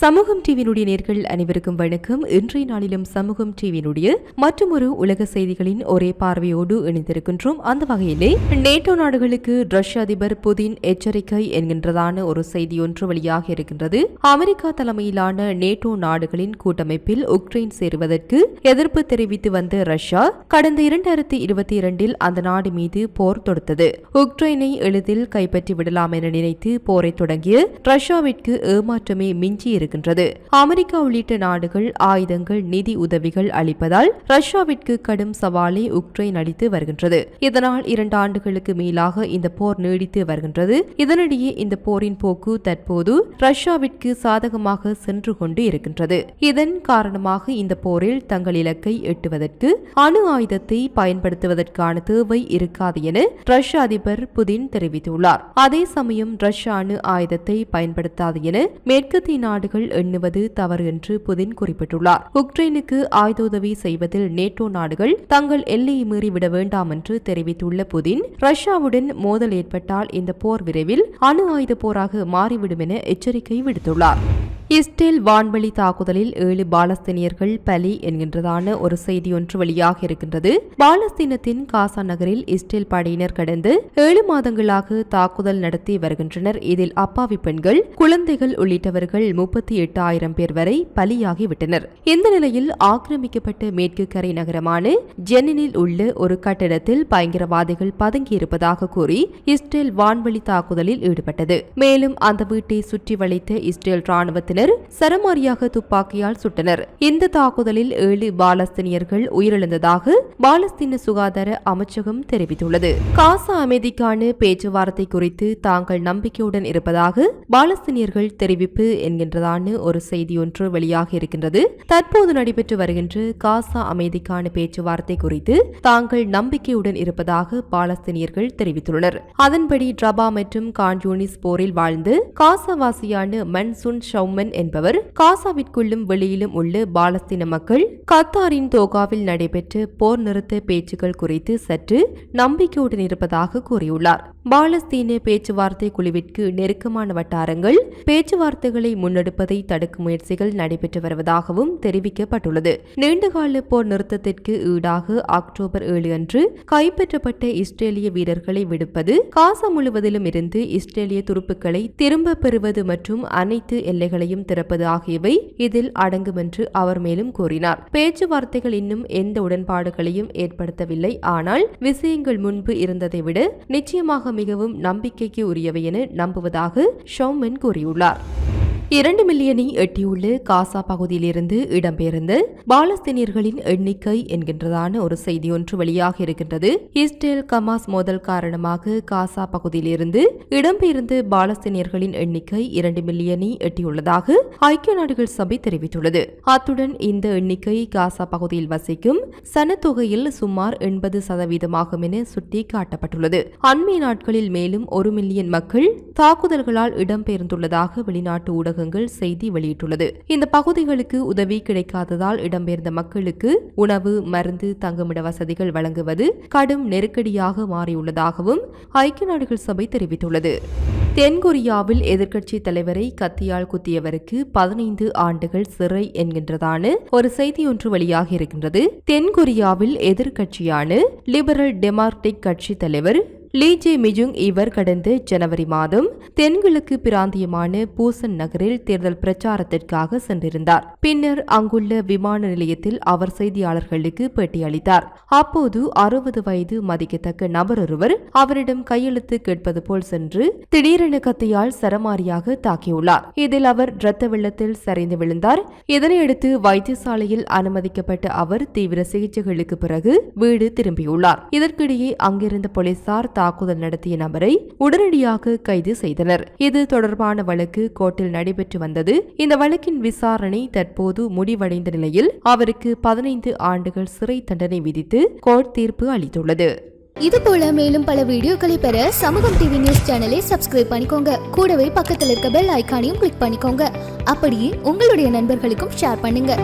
சமூகம் டிவியினுடைய நேர்கள் அனைவருக்கும் வணக்கம். இன்றைய நாளிலும் சமூகம் டிவியினுடைய மற்றும் ஒரு உலக செய்திகளின் ஒரே பார்வையோடு இணைந்திருக்கின்றோம். அந்த வகையிலே நேட்டோ நாடுகளுக்கு ரஷ்ய அதிபர் புதின் எச்சரிக்கை என்கின்றதான ஒரு செய்தி ஒன்று வெளியாக இருக்கின்றது. அமெரிக்கா தலைமையிலான நேட்டோ நாடுகளின் கூட்டமைப்பில் உக்ரைன் சேருவதற்கு எதிர்ப்பு தெரிவித்து வந்த ரஷ்யா கடந்த இரண்டாயிரத்தி இருபத்தி இரண்டில் அந்த நாடு மீது போர் தொடுத்தது. உக்ரைனை எளிதில் கைப்பற்றி விடலாம் என நினைத்து போரை தொடங்கிய ரஷ்யாவிற்கு ஏமாற்றமே மிஞ்சி இருக்கின்றது. அமெரிக்கா உள்ளிட்ட நாடுகள் ஆயுதங்கள் நிதி உதவிகள் அளிப்பதால் ரஷ்யாவிற்கு கடும் சவாலை உக்ரைன் அளித்து வருகின்றது. இதனால் இரண்டு ஆண்டுகளுக்கு மேலாக இந்த போர் நீடித்து வருகின்றது. இதனிடையே இந்த போரின் போக்கு தற்போது ரஷ்யாவிற்கு சாதகமாக சென்று கொண்டு இருக்கின்றது. இதன் காரணமாக இந்த போரில் தங்கள் இலக்கை எட்டுவதற்கு அணு ஆயுதத்தை பயன்படுத்துவதற்கான தேவை இருக்காது என ரஷ்ய அதிபர் புதின் தெரிவித்துள்ளார். அதே சமயம் ரஷ்ய அணு ஆயுதத்தை பயன்படுத்தாது என மேற்கத்திய நாடுகள் எண்ணுவது தவறு என்று புதின் குறிப்பிட்டுள்ளார். உக்ரைனுக்கு ஆயுத உதவி செய்வதில் நேட்டோ நாடுகள் தங்கள் எல்லையை மீறிவிட வேண்டாம் என்று தெரிவித்துள்ள புதின் ரஷ்யாவுடன் மோதல் ஏற்பட்டால் இந்த போர் விரைவில் அணு ஆயுத போராக மாறிவிடும் என எச்சரிக்கை விடுத்துள்ளார். இஸ்ரேல் வான்வெளி தாக்குதலில் ஏழு பாலஸ்தீனியர்கள் பலி என்கின்றதான ஒரு செய்தி ஒன்று வெளியாக இருக்கின்றது. பாலஸ்தீனத்தின் காசா நகரில் இஸ்ரேல் படையினர் கடந்து ஏழு மாதங்களாக தாக்குதல் நடத்தி வருகின்றனர். இதில் அப்பாவி பெண்கள் குழந்தைகள் உள்ளிட்டவர்கள் முப்பத்தி எட்டு ஆயிரம் பேர் வரை பலியாகிவிட்டனர். இந்த நிலையில் ஆக்கிரமிக்கப்பட்ட மேற்கு கரை நகரமான ஜெனினில் உள்ள ஒரு கட்டிடத்தில் பயங்கரவாதிகள் பதுங்கியிருப்பதாக கூறி இஸ்ரேல் வான்வெளி தாக்குதலில் ஈடுபட்டது. மேலும் அந்த வீட்டை சுற்றி வளைத்த இஸ்ரேல் ராணுவத்தினர் சரமாரியாக துப்பாக்கியால் சுட்டனர். இந்த தாக்குதலில் ஏழு பாலஸ்தீனியர்கள் உயிரிழந்ததாக பாலஸ்தீன சுகாதார அமைச்சகம் தெரிவித்துள்ளது. காசா அமைதிக்கான பேச்சுவார்த்தை குறித்து தாங்கள் நம்பிக்கையுடன் இருப்பதாக பாலஸ்தீனியர்கள் தெரிவிப்பு என்கின்றதான ஒரு செய்தி ஒன்று வெளியாக இருக்கின்றது. தற்போது நடைபெற்று வருகின்ற காசா அமைதிக்கான பேச்சுவார்த்தை குறித்து தாங்கள் நம்பிக்கையுடன் இருப்பதாக பாலஸ்தீனியர்கள் தெரிவித்துள்ளனர். அதன்படி ட்ரபா மற்றும் கான்யூனிஸ் போரில் வாழ்ந்து காசாவாசியான மன்சுன் ஷவுமன் என்பவர் காசாவிற்குள்ளும் வெளியிலும் உள்ள பாலஸ்தீன மக்கள் கத்தாரின் தோகாவில் நடைபெற்ற போர் நிறுத்த பேச்சுக்கள் குறித்து சற்று நம்பிக்கையுடன் இருப்பதாக கூறியுள்ளார். பாலஸ்தீன பேச்சுவார்த்தை குழுவிற்கு நெருக்கமான வட்டாரங்கள் பேச்சுவார்த்தைகளை முன்னெடுப்பதை தடுக்கும் முயற்சிகள் நடைபெற்று வருவதாகவும் தெரிவிக்கப்பட்டுள்ளது. நீண்டகால போர் நிறுத்தத்திற்கு ஈடாக அக்டோபர் ஏழு அன்று கைப்பற்றப்பட்ட இஸ்ரேலிய வீரர்களை விடுப்பது காசா முழுவதிலும் இருந்து இஸ்ரேலிய துருப்புக்களை திரும்ப பெறுவது மற்றும் அனைத்து எல்லைகளையும் திறப்பது ஆகியவை இதில் அடங்கும் என்று அவர் மேலும் கூறினார். பேச்சுவார்த்தைகள் இன்னும் எந்த உடன்பாடுகளையும் ஏற்படுத்தவில்லை. ஆனால் விஷயங்கள் முன்பு இருந்ததை விட நிச்சயமாக மிகவும் நம்பிக்கைக்கு உரியவை என நம்புவதாக ஷௌமென் கூறியுள்ளார். இரண்டு மில்லியனை எட்டியுள்ள காசா பகுதியிலிருந்து இடம்பெயர்ந்த பாலஸ்தீனியர்களின் எண்ணிக்கை என்கின்றதான ஒரு செய்தி ஒன்று வெளியாக இருக்கின்றது. இஸ்ரேல் கமாஸ் மோதல் காரணமாக காசா பகுதியிலிருந்து இடம்பெயர்ந்து பாலஸ்தீனியர்களின் எண்ணிக்கை இரண்டு மில்லியனை எட்டியுள்ளதாக ஐக்கிய நாடுகள் சபை தெரிவித்துள்ளது. அத்துடன் இந்த எண்ணிக்கை காசா பகுதியில் வசிக்கும் சனத்தொகையில் சுமார் எண்பது சதவீதமாகும் என சுட்டிக்காட்டப்பட்டுள்ளது. அண்மைய நாட்களில் மேலும் ஒரு மில்லியன் மக்கள் தாக்குதல்களால் இடம்பெயர்ந்துள்ளதாக வெளிநாட்டு ஊடக ஊடகங்கள் செய்தி வெளியிட்டுள்ளது. இந்த பகுதிகளுக்கு உதவி கிடைக்காததால் இடம்பெயர்ந்த மக்களுக்கு உணவு மருந்து தங்குமிட வசதிகள் வழங்குவது கடும் நெருக்கடியாக மாறியுள்ளதாகவும் ஐக்கிய நாடுகள் சபை தெரிவித்துள்ளது. தென்கொரியாவில் எதிர்க்கட்சி தலைவரை கத்தியால் குத்தியவருக்கு பதினைந்து ஆண்டுகள் சிறை என்கின்றதான ஒரு செய்தி ஒன்று வெளியாக இருக்கின்றது தென்கொரியாவில் எதிர்க்கட்சியான லிபரல் டெமாக்ரட்டிக் கட்சி தலைவர் லீ ஜே மிஜுங் இவர் கடந்த ஜனவரி மாதம் தென்கிழக்கு பிராந்தியமான பூசன் நகரில் தேர்தல் பிரச்சாரத்திற்காக சென்றிருந்தார். பின்னர் அங்குள்ள விமான நிலையத்தில் அவர் செய்தியாளர்களுக்கு பேட்டியளித்தார். அப்போது அறுபது வயது மதிக்கத்தக்க நபர் ஒருவர் அவரிடம் கையெழுத்து கேட்பது போல் சென்று திடீரென கத்தியால் சரமாரியாக தாக்கியுள்ளார். இதில் அவர் இரத்த வெள்ளத்தில் சரிந்து விழுந்தார். இதனையடுத்து வைத்தியசாலையில் அனுமதிக்கப்பட்ட அவர் தீவிர சிகிச்சைகளுக்கு பிறகு வீடு திரும்பியுள்ளார். இதற்கிடையே அங்கிருந்த போலீசார் தாக்குதல் நடத்திய நபரை உடனடியாக கைது செய்தனர். இது தொடர்பான வழக்கு கோர்ட்டில் நடைபெற்று வந்தது. இந்த வழக்கின் விசாரணை தற்போது முடிவடைந்த நிலையில் அவருக்கு பதினைந்து ஆண்டுகள் சிறை தண்டனை விதித்து கோர்ட் தீர்ப்பு அளித்துள்ளது. இது போல மேலும் பல வீடியோக்களை பெற சமூகம் டிவி நியூஸ் சேனலை சப்ஸ்கிரைப் பண்ணிக்கோங்க. கூடவே பக்கத்தில் இருக்க பெல் ஐகானையும் கிளிக் பண்ணிக்கோங்க. அப்படியே உங்களுடைய நண்பர்களுக்கும் ஷேர் பண்ணுங்க.